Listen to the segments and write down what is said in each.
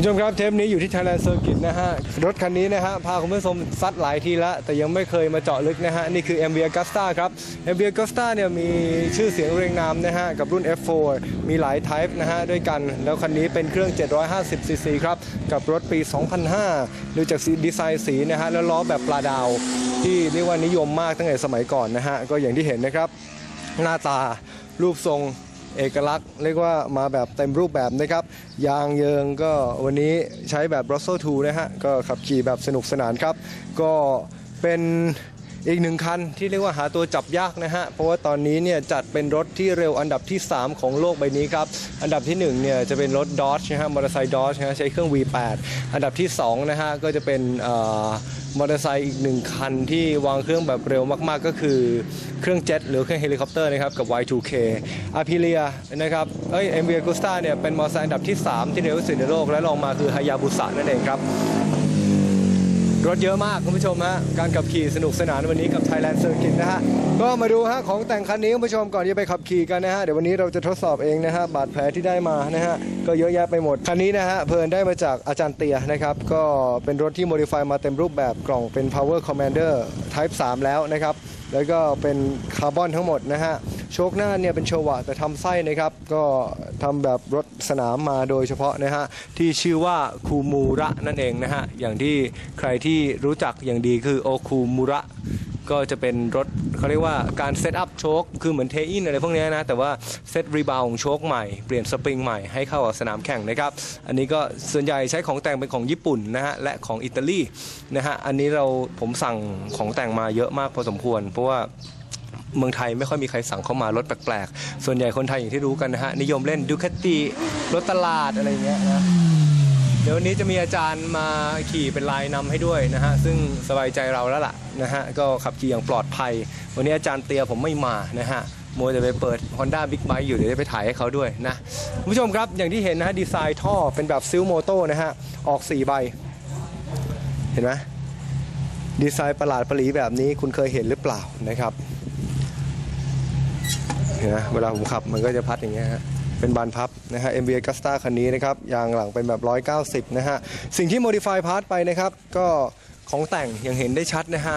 ผู้ชมครับเทปนี้อยู่ที่ Thailand Circuit นะฮะ รถคันนี้นะฮะ พาคุณผู้ชมซัดหลายทีล้วแต่ยังไม่เคยมาเจาะลึกนะฮะ นี่คือ MV Agusta ครับ MV Agusta เนี่ยมีชื่อเสียงเรียงนามนะฮะ กับรุ่น F4 มีหลาย type นะฮะ ด้วยกัน แล้วคันนี้เป็นเครื่อง 750 cc ครับ กับรถปี 2005 ดูจากดีไซน์สีนะฮะ แล้วล้อแบบปลาดาว ที่เรียกว่านิยมมากตั้งแต่สมัยก่อนนะฮะก็อย่างที่เห็นนะครับหน้าตารูปทรง เอกลักษณ์เรียกว่ามาแบบเต็มรูปแบบนะครับ ยางเยิงก็วันนี้ใช้แบบ Russell 2นะฮะ ก็ขับขี่แบบสนุกสนานครับ ก็เป็น อีกหนึ่งคันที่เรียกว่าหาตัวจับยากนะฮะ เพราะว่าตอนนี้เนี่ยจัดเป็นรถที่เร็วอันดับที่ 3 ของโลกใบนี้ครับ อันดับที่1เนี่ยจะเป็นรถ Dodge นะฮะมอเตอร์ไซค์ Dodge นะฮะใช้เครื่อง V8 อันดับที่2นะฮะก็จะเป็นมอเตอร์ไซค์อีกหนึ่งคันที่วางเครื่องแบบเร็วมากๆ ก็คือเครื่องเจ็ตหรือเครื่องเฮลิคอปเตอร์นะครับกับ Y2K a p i l i a นะครับเอ้ย MV Agusta เนี่ยเป็นมอเตอร์ไซค์อันดับที่ 3 ที่เร็วที่สุดในโลกและรองมาคือ Hayabusa นั่นเองครับ รถเยอะมากคุณผู้ชมฮะการขับขี่สนุกสนานวันนี้กับ Thailand Circuit นะฮะก็มาดูฮะของแต่งคันนี้คุณผู้ชมก่อนที่จะไปขับขี่กันนะฮะเดี๋ยววันนี้เราจะทดสอบเองนะฮะบาดแผลที่ได้มานะฮะก็เยอะแยะไปหมดคันนี้นะฮะเพลินได้มาจากอาจารย์เตียนะครับก็เป็นรถที่โมดิฟายมาเต็มรูปแบบกล่องเป็น Power Commander Type 3 แล้วนะครับแล้วก็เป็นคาร์บอนทั้งหมดนะฮะ โชคหน้าเนี่ยเป็นโชวะแต่ทำไส้นะครับ ก็ทำแบบรถสนามมาโดยเฉพาะนะฮะที่ชื่อว่าคูมูระนั่นเองนะฮะอย่างที่ใครที่รู้จักอย่างดีคือโอคูมูระก็จะเป็นรถเขาเรียกว่าการเซตอัพโชคคือเหมือนเทอินอะไรพวกนี้นะ แต่ว่าเซตรีบาวของโชคใหม่เปลี่ยนสปริงใหม่ให้เข้ากับสนามแข่งนะครับ อันนี้ก็ส่วนใหญ่ใช้ของแต่งเป็นของญี่ปุ่นนะฮะ และของอิตาลีนะฮะ อันนี้เราผมสั่งของแต่งมาเยอะมากพอสมควร เพราะว่า เมืองไทยไม่ค่อยมีใครสั่งเข้ามารถแปลกๆ ส่วนใหญ่คนไทยอย่างที่รู้กันนะฮะนิยมเล่นดูคาติรถตลาดอะไรเงี้ยนะเดี๋ยววันนี้จะมีอาจารย์มาขี่เป็นลายนำให้ด้วยนะฮะซึ่งสบายใจเราแล้วล่ะนะฮะก็ขับขี่อย่างปลอดภัย วันนี้อาจารย์เตียผมไม่มานะฮะมัวจะไปเปิด Honda Big Bike อยู่เดี๋ยวจะไปถ่ายให้เขาด้วยนะคุณผู้ชมครับอย่างที่เห็นนะฮะดีไซน์ท่อเป็นแบบซิลโมโต้นะฮะออก4ใบ เห็นไหมดีไซน์ประหลาดประหลีแบบนี้คุณเคยเห็นหรือเปล่านะครับ เห็นไหมเวลาผมขับมันก็จะพัดอย่างเงี้ยฮะเป็นบานพับนะฮะ MV Agusta คันนี้นะครับยางหลังเป็นแบบ 190 นะฮะ สิ่งที่ modify part ไปนะครับ ก็ของแต่งย่างเห็นได้ชัดนะฮะ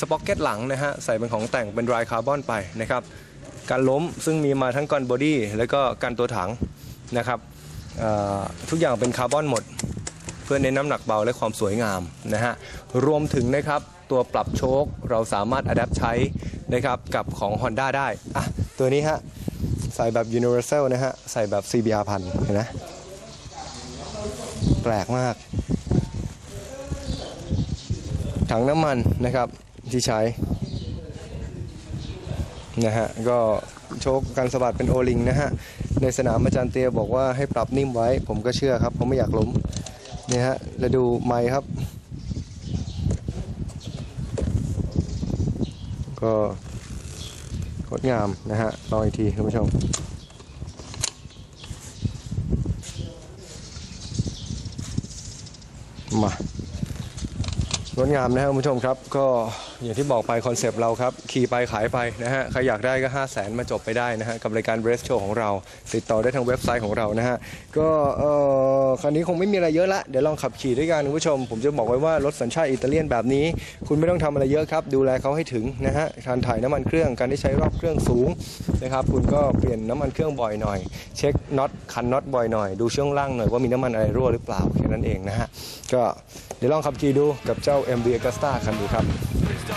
สป็อกเก็ตหลังนะฮะ ใส่เป็นของแต่งเป็น dry carbon ไปนะครับการล้มซึ่งมีมาทั้งกันบอดี้แล้วก็กันตัวถังนะครับทุกอย่างเป็นคาร์บอนหมด เพื่อเน้นน้ำหนักเบาและความสวยงามนะฮะรวมถึงนะครับตัวปรับโชคเราสามารถอัดแอปใช้นะครับกับของ Honda ได้อะ ตัวนี้ฮะใส่แบบ Universal นะฮะ ใส่แบบ CBR พันเห็นไหมแปลกมาก ถังน้ำมันนะครับที่ใช้นะฮะก็โชคการสะบัดเป็นโอลิงนะฮะ ในสนามอาจารย์เตียบอกว่าให้ปรับนิ่มไว้ ผมก็เชื่อครับ ผมไม่อยากล้มเนี่ยฮะแล้วดูไม้ครับ ก็ งดงามนะฮะลองอีกทีคุณผู้ชมมางดงามนะครับคุณผู้ชมครับก็ อย่างที่บอกไปคอนเซปต์เราครับ ขี่ไปขายไปนะฮะ ใครอยากได้ก็ 5 0 0แสนมาจบไปได้นะฮะ กับรายการเบรสโชว์ของเรา ติดต่อได้ทางเว็บไซต์ของเรานะฮะ ก็เอ่อคันนี้คงไม่มีอะไรเยอะละ เดี๋ยวลองขับขี่ด้วยกันคุณผู้ชม ผมจะบอกไว้ว่ารถสัญชาติอิตาเลียนแบบนี้ คุณไม่ต้องทำอะไรเยอะครับ ดูแลเขาให้ถึงนะฮะ การถ่ายน้ำมันเครื่อง การที่ใช้รอบเครื่องสูงนะครับคุณก็เปลี่ยนน้ำมันเครื่องบ่อยหน่อย เช็คน็อตคันน็อตบ่อยหน่อย ดูช่วงล่างหน่อยว่ามีน้ำมันอะไรรั่วหรือเปล่าแค่นั้นเองนะฮะ ก็เดี๋ยวลองขับขี่ดูกับเจ้า MV Agusta คันนี้ครับส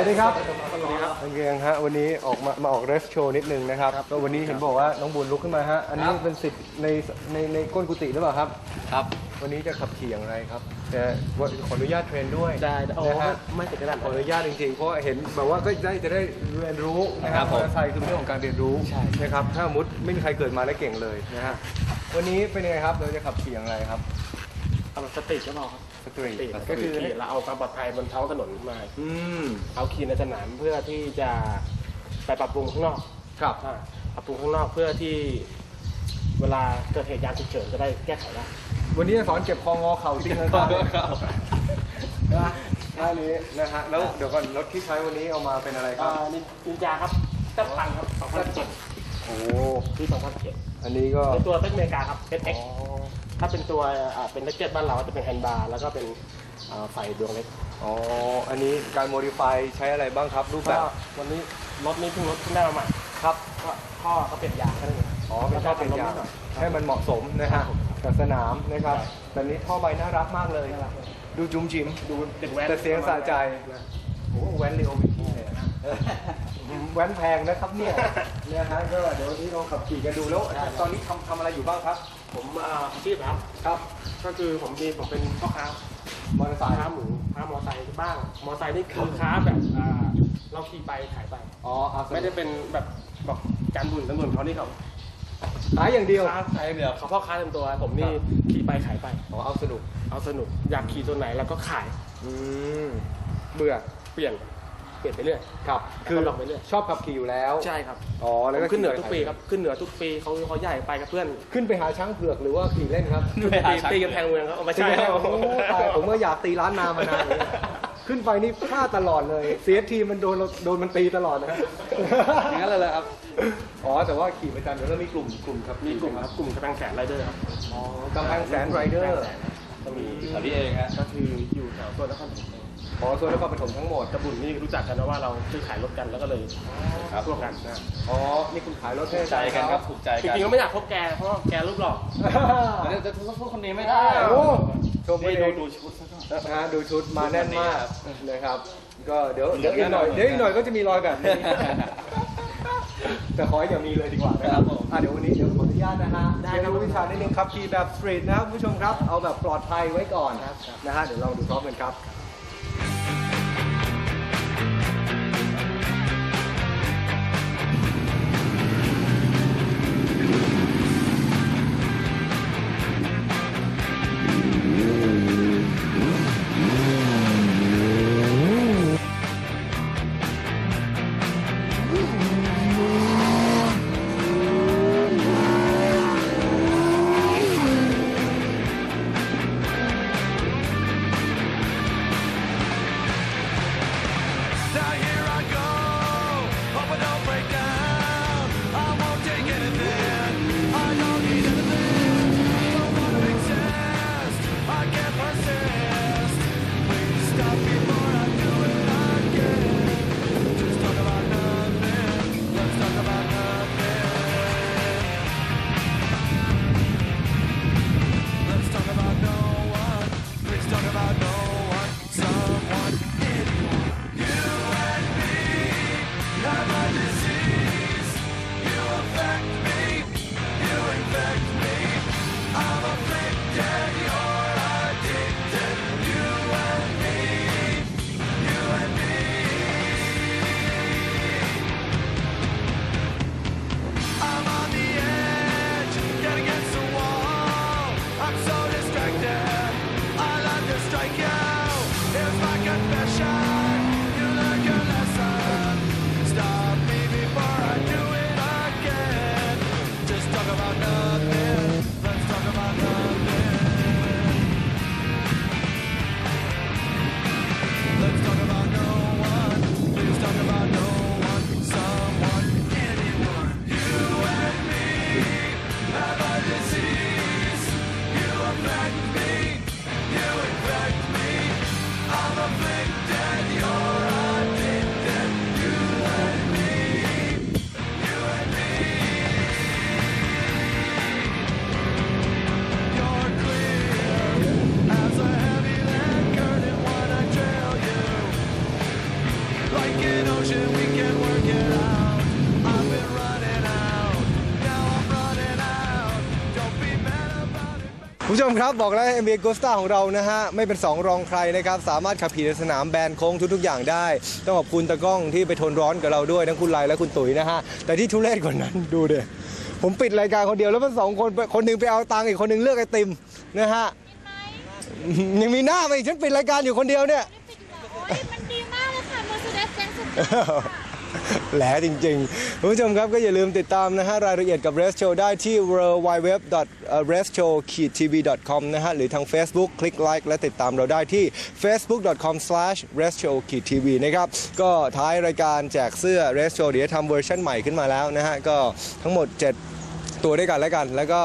วัสดีครับ สวัสดีครับเกียงฮะวันนี้ออกมามาออกเรสโชว์นิดนึงนะครับ ก็วันนี้เห็นบอกว่าน้องบุญลุกขึ้นมาฮะ อันนี้เป็นสิทธิ์ในในในก้นกุฏิหรือเปล่าครับ ครับ วันนี้จะขับขี่อย่างไรครับแต่ว่าขออนุญาตเทรนด้วยได้โอ้นะฮะ ไม่ติดกระดาษขออนุญาตจริงๆ เพราะเห็นแบบว่าก็ได้จะได้เรียนรู้นะคครัรับบมผมอเตอร์ไซค์คือเรื่องของการเรียนรู้ใช่นะครับ ถ้าสมมติไม่มีใครเกิดมาแล้วเก่งเลยนะฮะ วันนี้เป็นยังไงครับเราจะขับขี่อย่างไรครับเอาสติก็พอครับสตรีสติทก็คือเราเอาความปลอดภัยบนท้องถนนมาอืมเอาขี่ในสนามเพื่อที่จะไปปรับปรุงข้างนอกครับอ่าปรับปรุงข้างนอกเพื่อที่ เวลาเกิดเหตุยามฉุกเฉินจะได้แก้ไขได้วันนี้จะสอนเก็บคองอเข่าจริงนะครับนะท่านี้นะฮะแล้วเดี๋ยวก่อนรถที่ใช้วันนี้เอามาเป็นอะไรคอ่ารับนินนินจาครับเต้พันครับ2007 โอ้ที่2007อันนี้ก็เป็นตัวเต้นอเมริกาครับอ๋ SX อถ้าเป็นตัวอ่าเป็นเล็กเจ็ตบ้านเราก็จะเป็นแฮนด์บาร์แล้วก็เป็นอ่าไฟดวงเล็กอ๋ออันนี้การโมดิฟายใช้อะไรบ้างครับรูปแบก็บวันนี้รถนี้เพิ่งรถเพิ่งได้มาใหม่ครับก็ท่อเขาเปลี่ยนยางแค่นั้นเองอ๋อเป็นท่อเป็นยางให้มันเหมาะสมนะฮะกับสนามนะครับแต่นี้ท่อใบน่ารักมากเลย ดูจุ้มจิ๋มดูเด็กแว้นแต่เสียงสะใจโอ้โหแว้นเรียววิธีเลยนะ แว้นแพงนะครับเนี่ยเนี่ยฮะก็เดี๋ยววันนี้ลองขับขี่กันดูแล้ว ตอนนี้ทำทำอะไรอยู่บ้างครับ ผมอ่าอาชีพครับครับ ก็คือผมมีผมเป็นพ่อค้ามอเตอร์ไซค์ค้าหมูค้ามอไซค์บ้าง มอไซค์นี่คือค้าแบบอ่าเราขี่ไปขายไปอ๋อเอาไม่ได้เป็นแบบแบบการบุญกันบุญเขานี่เขาขายอย่างเดียวค้าขายอย่างเดียวเขาพ่อค้าเต็มตัว ผมนี่ขี่ไปขายไปอ๋อเอาสนุกเอาสนุกอยากขี่ตัวไหนแล้วก็ขายอืมเบื่อเปลี่ยนเปลี่ยนไปเรื่อยครับคือลองไปเรื่อยชอบขับขี่อยู่แล้วใช่ครับอ๋อแล้วก็ขึ้นเหนือทุกปีครับขึ้นเหนือทุกปีเขาเขาใหญ่ไปกับเพื่อน ขึ้นไปหาช้างเผือกหรือว่าขี่เล่นครับตีตีกันแพงเมืองครับเอาไม่ใช่ครับโอ้โหตายผมก็อยากตีร้านนามานานเลยขึ้นไปนี่พลาดตลอดเลยเสียทีมันโดนเราโดนมันตีตลอดนะอย่างนั้นเลยเหรอครับอ๋อแต่ว่าขี่ประจำเดี๋ยวเรามีกลุ่มกลุ่มครับมีกลุ่มครับกลุ่มกระแพงแสนไรเดอร์ครับอ๋อกำแพงแสนไรเดอร์ก็มีแถวนี้เองฮะก็คืออยู่แถวตัวนครปฐม ขอส่วนนครปฐมทั้งหมดกระบุญนี่รู้จักกันนะว่าเราซื้อขายรถกันแล้วก็เลยครับ ร่วมกันนะอ๋อนี่คุณขายรถให้ถูกใจกันครับถูกใจจกันริงๆก็ไม่อยากพบแกเพราะว่าแกรูปหล่อเดี๋ยวจะพูดคนนี้ไม่ได้โอ้ชมไปนี่เอดูงดูชุดซะก่อน นะฮะดูชุดมาแน่นมากนะครับ ก็เดี๋ยวเหมืเดี๋ยอวนอีกหน่อยกันนะเดี๋ยวอีกหน่อยก็จะมีรอยแบบนี้ แต่ขอให้อย่ามีเลยดีกว่านะคครัรับบผม อะเดี๋ยววันนี้เดี๋ยวขออนุญาต นะฮะได้ครับวิชานิดนึงครับขี่แบบสตรีทนะครับคุณผู้ชมครับ เอาแบบปลอดภัยไว้ก่อนนะฮะ เดี๋ยวลองดูพร้อมกันครับ ผู้ชมครับบอกแล้ว MBA g o s t a ของเรานะฮะไม่เป็น 2 รองใครนะครับ สามารถขับขี่ในสนามแบนโค้งทุก ๆ อย่างได้ ต้องขอบคุณตะกล้องที่ไปทนร้อนกับเราด้วย ทั้งคุณไลและคุณตุ๋ยนะฮะ แต่ที่ทุเรศกว่านั้นดูเดผมปิดรายการคนเดียวแล้วมันสองคนคนหนึ่งไปเอาตังค์อีกคนหนึ่งเลือกไอติมนะฮะยังมีหน้าไปอีกฉันปิดรายการอยู่คนเดียวเนี่ยโอ้ยมันดีมากเลยค่ะ Mercedes Benz สุดยอดค่ะ แหลจริงๆคุณผู้ชมครับก็อย่าลืมติดตามนะฮะรายละเอียดกับ Rest Show ได้ที่ w w w r e s t s h o w t v c o m นะฮะหรือทาง Facebook คลิกไลค์และติดตามเราได้ที่ facebook.com/restshow-tv นะครับก็ท้ายรายการแจกเสื้อ Rest Show เดี๋ยวทำเวอร์ชันใหม่ขึ้นมาแล้วนะฮะก็ทั้งหมด 7 ตัวด้วยกันแล้วกัน แล้วก็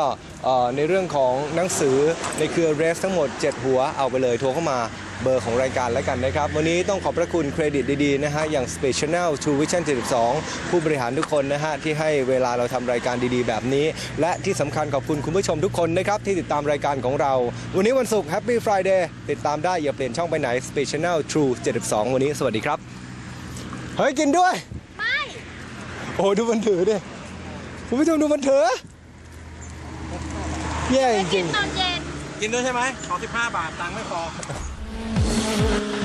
ในเรื่องของหนังสือในเครือ Rest ทั้งหมด 7 หัวเอาไปเลยโทรเข้ามา เบอร์ของรายการแล้วกันนะครับ วันนี้ต้องขอบพระคุณเครดิตดีๆนะฮะอย่าง Special True Vision 72 ผู้บริหารทุกคนนะฮะที่ให้เวลาเราทำรายการดีๆ แบบนี้ และที่สำคัญขอบคุณคุณผู้ชมทุกคนนะครับที่ติดตามรายการของเรา วันนี้วันศุกร์ Happy Friday ติดตามได้อย่าเปลี่ยนช่องไปไหน Special True 72 วันนี้สวัสดีครับเฮ้ยกินด้วยไม่โอ้ดูมันถือดิคุณผู้ชมดูมันถือแย่จกิรินงๆ ตอนเย็น กินด้วยใช่ไหมขอ15 บาท ตังค์ไม่พอ love.